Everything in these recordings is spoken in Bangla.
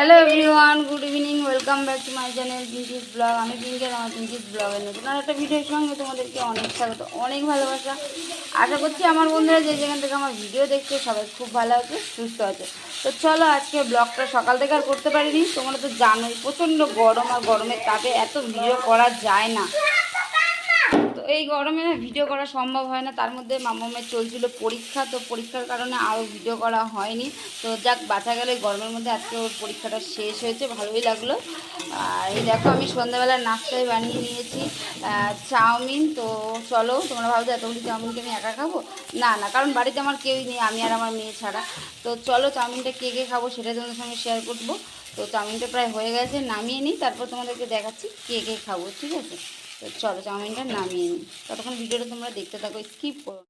Hello everyone good evening welcome back to my channel Pinky's blog আমি পিঙ্কের আমার পিঙ্কিস ব্লগের নতুন আর একটা ভিডিওর সঙ্গে তোমাদেরকে অনেক স্বাগত, অনেক ভালোবাসা। আশা করছি আমার বন্ধুরা যে যেখান থেকে আমার ভিডিও দেখছে, সবাই খুব ভালো আছে, সুস্থ আছে। তো চলো আজকে ব্লগটা সকাল থেকে আর করতে পারিনি। তোমরা তো জানোই, প্রচণ্ড গরম আর গরমের তাপে এত ভিডিও করা যায় না। এই গরমে ভিডিও করা সম্ভব হয় না। তার মধ্যে মামামের চলছিল পরীক্ষা, তো পরীক্ষার কারণে আরও ভিডিও করা হয়নি। তো যাক, বাঁচা গেলে গরমের মধ্যে। আজকে ওর পরীক্ষাটা শেষ হয়েছে, ভালোই লাগল। আর এই দেখো, আমি সন্ধ্যাবেলা নাস্তায় বানিয়ে নিয়েছি চাউমিন। তো চলো, তোমরা ভাবছ এতগুলি চাউমিনকে আমি একা খাব? না না, কারণ বাড়িতে আমার কেউই নেই, আমি আর আমার মেয়ে ছাড়া। তো চলো, চাউমিনটা কে কে খাব সেটা তোমাদের সঙ্গে শেয়ার করব। তো চাউমিনটা প্রায় হয়ে গেছে, নামিয়ে নিই, তারপর তোমাদেরকে দেখাচ্ছি কে কে খাব, ঠিক আছে? তো চলো চাউমিনটা নামিয়ে নিই। ততক্ষণ ভিডিওটা তোমরা দেখতে থাকো স্কিপ করো।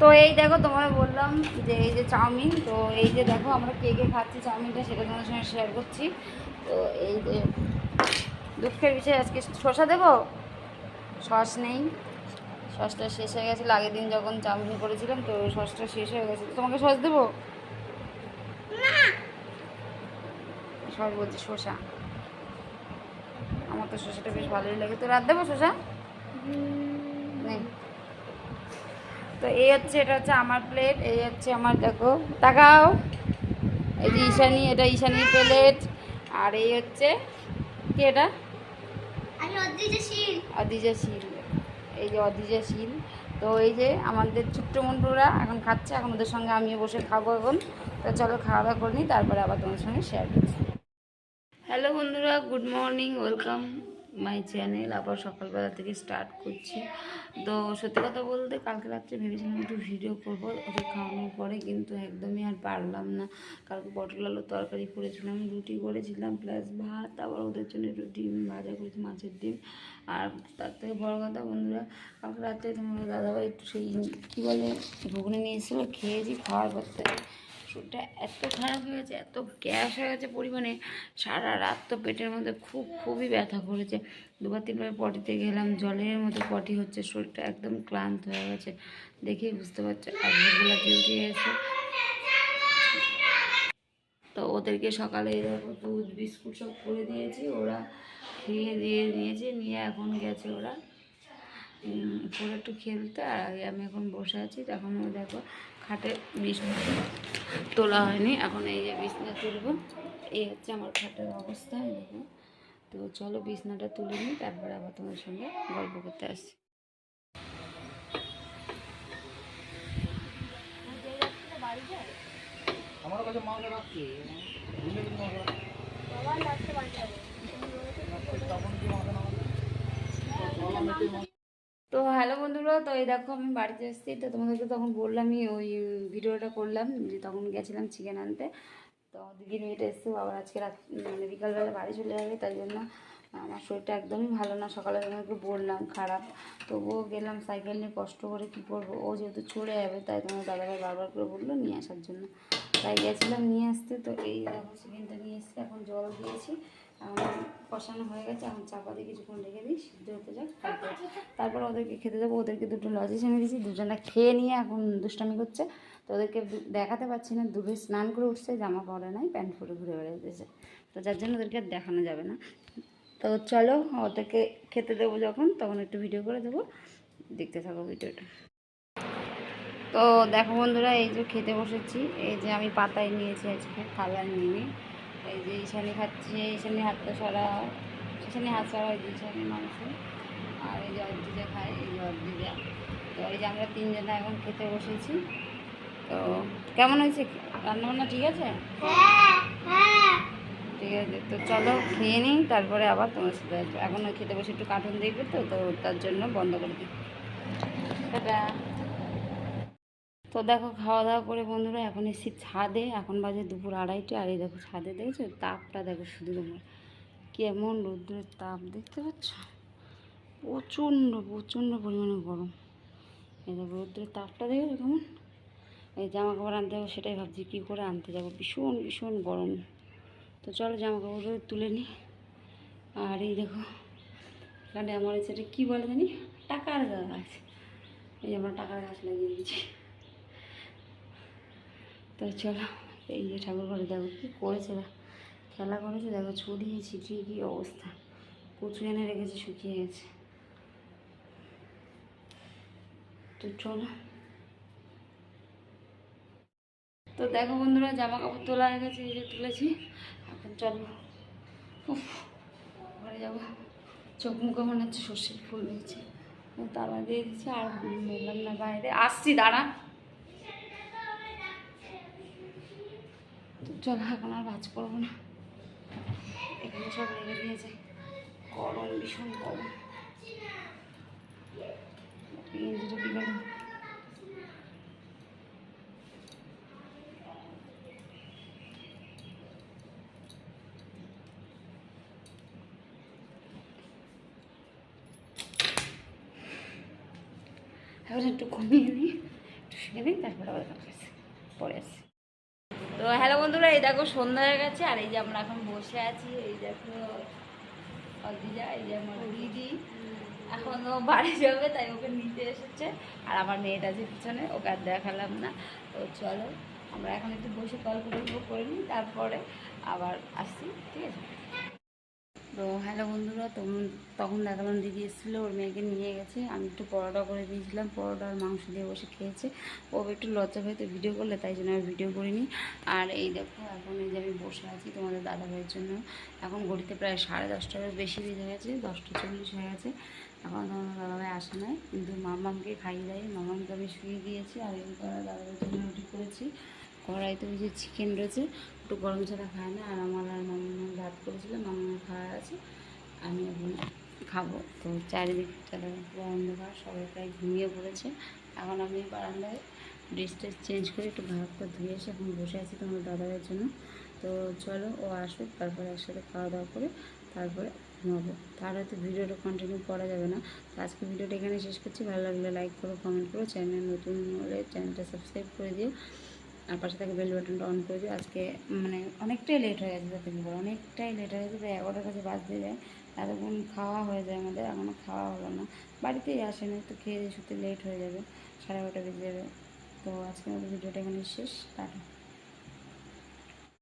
তো এই দেখো তোমায় বললাম যে এই যে চাউমিন তো এই যে দেখো আমরা কে কে খাচ্ছি চাউমিনটা সেটা তোমাদের সঙ্গে শেয়ার করছি। তো এই যে দুঃখের বিষয়ে আজকে শসা দেবো? সস নেই। সসটা শেষ হয়ে গেছিল আগের দিন যখন চাউমিন করেছিলাম তো সসটা শেষ হয়ে গেছে তোমাকে সস দেবো? সস বলছি শসা। আমার তো শসাটা বেশ ভালোই লাগে। তো রাত দেবো শসা নেই তো এই হচ্ছে এটা হচ্ছে আমার প্লেট এই হচ্ছে আমার দেখো তাকাও। এই যে ঈশানি এটা ঈশানির প্লেট আর এই হচ্ছে কি এটা? অদিজা শীল। এই যে অদিজা শীল। তো এই যে আমাদের ছোট্ট মন্টুরা এখন খাচ্ছে এখন ওদের সঙ্গে আমিও বসে খাব এখন। তো চলো খাওয়া দাওয়া করে নিই তারপরে আবার তোমার সঙ্গে শেয়ার করছি। হ্যালো বন্ধুরা, good morning, welcome my channel. আবার সকালবেলা থেকে স্টার্ট করছি। তো সত্যি কথা বলতে, কালকে রাত্রে ভেবেছিলাম একটু ভিডিও করব ওদের খাওয়ানোর পরে কিন্তু একদমই আর পারলাম না। কালকে পটল আলুর তরকারি করেছিলাম, রুটি করেছিলাম প্লাস ভাত, আবার ওদের জন্য একটু ডিম ভাজা করেছি, মাছের ডিম। আর তার থেকে বড় কথা বন্ধুরা, কালকে রাত্রে তোমার দাদাভাই একটু সেই, কী বলে, ঘুগনি নিয়ে এসেছিল, খেয়েছি, খাওয়ার পর থেকে শরীরটা এত খারাপ হয়ে গেছে, এত গ্যাস হয়ে গেছে পরিমাণে। সারা রাত তো পেটের মধ্যে খুব, খুবই ব্যথা করেছে। দুবার, তিনবার পটিতে গেলাম, জলের মতো পটি হচ্ছে, শরীরটা একদম ক্লান্ত হয়ে গেছে। দেখেই বুঝতে পারছ ভোরবেলা ডিউটি এসে তো ওদেরকে সকালে দুধ, বিস্কুট সব করে দিয়েছি, ওরা খেয়ে দিয়ে নিয়েছে নিয়ে এখন গেছে ওরা। উপরে একটু খেলতে, আর আগে আমি এখন বসে আছি। তখন দেখো খাটে বিছনা তোলা হয়নি। এখন এই যে বিছনা তুলবো। এই হচ্ছে আমার খাটের অবস্থা তো চলো বিছনাটা তুলে নিই, তারপরে আবার তোমার সঙ্গে গল্প করতে আসছি। আমার কাছে মাংস রাখছি। বাবা যাবে তখন কি মাংস না গলা মেটে মাংস তো হ্যালো বন্ধুরা তো এই দেখো আমি বাড়িতে এসেছি। তো তোমাদেরকে তখন বললামই, ওই ভিডিওটা করলাম যে তখন গেছিলাম চিকেন আনতে। তো দিদির মেয়েটা এসছে আবার আজকে রাত মানে বিকালবেলা বাড়ি চলে যাবে, তাই জন্য আমার শরীরটা একদমই ভালো না। সকালে তোমাকে বললাম, খারাপ। তবুও গেলাম সাইকেল নিয়ে কষ্ট করে কী করব? ও যেহেতু চলে যাবে, তাই তোমার দাদাভাই বারবার করে বলল নিয়ে আসার জন্য। তাই গেছিলাম নিয়ে আসতে। তো এই দেখো চিকেনটা নিয়ে এসছে। এখন জল দিয়েছি। কষানো হয়ে গেছে। এখন চাপা দিয়ে কিছুক্ষণ রেখে দিই। সিদ্ধ হতে যাক, তারপর ওদেরকে খেতে দেবো। ওদেরকে দুটো লজেস এনে দিয়েছি। দুজনে খেয়ে নিয়ে এখন দুষ্টামি করছে। তো ওদেরকে দেখাতে পারছি না। দুবে স্নান করে উঠছে, জামা পরে নাই, প্যান্ট পরে ঘুরে বেড়াইতেছে। তো যার জন্য ওদেরকে আর দেখানো যাবে না। তো চলো, ওদেরকে খেতে দেবো যখন, তখন একটু ভিডিও করে দেবো। দেখতে থাকো ভিডিওটা তো দেখো বন্ধুরা, এই যে খেতে বসেছি। এই যে আমি পাতায় নিয়েছি আজকে থালায় নিয়ে। এই যে ঈশানি খাচ্ছি, ঈশানি হাতটা সরা ঈশানি হাত সরা হয় যে ঈশানি মাংস। আর এই যে অর্জিজা খায়, এই যে অর্জিজা তো এই যে আমরা তিনজনে এখন খেতে বসেছি। তো কেমন হয়েছে? রান্নাবান্না ঠিক আছে? ঠিক আছে, তো চলো খেয়ে নিই, তারপরে আবার তোমার সাথে এখন ওই খেতে বসে একটু কার্টুন দেখবে তো তো তার জন্য বন্ধ করে দিই। টাটা। তো দেখো খাওয়া দাওয়া করে বন্ধুরা এখন এসেছি ছাদে, এখন বাজে দুপুর আড়াইটে। আর এই দেখো ছাদে দেখেছ? তাপটা দেখো শুধু তোমার। কেমন রৌদ্রের তাপ, দেখতে পাচ্ছ? প্রচণ্ড প্রচণ্ড পরিমাণে গরম। এই দেখো রৌদ্রের তাপটা দেখেছ কেমন? এই জামা কাপড় আনতে যাব সেটাই ভাবছি, কী করে আনতে যাব? ভীষণ ভীষণ গরম। তো চলো জামা কাপড় তুলে নিই আর এই দেখো, এখানে আমার সেটা কী বলে জানি? টাকার গাছ। এই যে আমরা টাকার গাছ লাগিয়ে দিয়েছি। চলো, এই যে ঠাকুর ঘরে দেখো কী করেছে খেলা করেছে, দেখো ছড়িয়ে ছিটিয়ে কী অবস্থা। কচু এনে রেখেছে, শুকিয়ে গেছে। তো চলো। তো দেখো বন্ধুরা জামা কাপড় তোলা হয়ে গেছে, এই যে তুলেছি। এখন চলো। উফ, ঘরে যাব। চোখ মুখে মনে হচ্ছে সর্ষের ফুল হয়েছে। তালা দিয়ে দিচ্ছি আর বললাম না, বাইরে। আসছি, দাঁড়া। তো চলো, এখন আর ভাজ করব না। এখানে সব রেখে দিয়েছে। গরম, ভীষণ গরম। এবার একটু কমিয়ে নিই, একটু শুয়ে নিই, তারপরে আবার পরে আসি তো হ্যালো বন্ধুরা, এই দেখো সন্ধ্যা হয়ে গেছে, আর এই যে আমরা এখন বসে আছি, এই দেখো অদিজা এই যে আমার দিদি। এখন ও বাড়ি যাবে, তাই ওকে নিতে এসেছে, আর আমার মেয়েটা আছে পিছনে, ওকে আর দেখালাম না। তো চলো, আমরা এখন একটু বসে কল গল্প করে নিই, তারপরে আবার আসছি, ঠিক আছে? তো হ্যালো বন্ধুরা, তখন তখন দেখালাম দিদি এসেছিল, ওর মেয়েকে নিয়ে গেছে। আমি একটু পরোটা করে দিয়েছিলাম, পরোটা আর মাংস দিয়ে বসে খেয়েছে। ও একটু লজ্জা হয়তো ভিডিও করলে, তাই জন্য আমি ভিডিও করিনি। আর এই দেখো, এখন এই যে আমি বসে আছি তোমাদের দাদা ভাইয়ের জন্য। এখন ঘড়িতে প্রায় সাড়ে দশটার বেশি বেজে গেছে, দশটা চল্লিশ হয়ে গেছে। এখন তোমাদের দাদাভাই আসে নাই। কিন্তু মামামকে খাইয়ে দেয়। মামামকে আমি শুয়ে দিয়েছি, আর এই দাদাভাইয়ের জন্য রুটি করেছি। কড়াইতে ওই যে চিকেন রয়েছে একটু গরম ছাড়া খায় না, আর আমার আর মামার ভাত করেছিলাম মামার খাওয়া আছে, আমি এখন খাব। তো চারিদিকটা পুরো অন্ধকার, সবাই প্রায় ঘুমিয়ে পড়েছে। এখন আমি বারান্দায় ড্রেস ট্রেস চেঞ্জ করে একটু ভাগ করে ধুয়ে এসে এখন বসে আছি তোমার দাদাদের জন্য। তো চলো, ও আসুক, তারপরে একসাথে খাওয়া দাওয়া করে তারপরে ঘুমাবো তার হয়তো ভিডিওটা কন্টিনিউ করা যাবে না। তো আজকে ভিডিওটা এখানে শেষ করছি। ভালো লাগলে লাইক করো কমেন্ট করো চ্যানেল নতুন হলে চ্যানেলটা সাবস্ক্রাইব করে দিও। আর পাশে থেকে বেল বাটনটা অন করে দিই আজকে মানে অনেকটাই লেট হয়ে গেছে যাতে কি বলো, অনেকটাই লেট হয়ে গেছে। প্রায় এগারোটার কাছে বাজতে যায়। এতক্ষণ খাওয়া হয়ে যায় আমাদের এখনও খাওয়া হলো না। বাড়িতেই আসে না, একটু খেয়ে শুতে লেট হয়ে যাবে, সাড়ে এগারোটা বেজে যাবে। তো আজকে আমাদের ভিডিওটা এখানে শেষ, টাটা।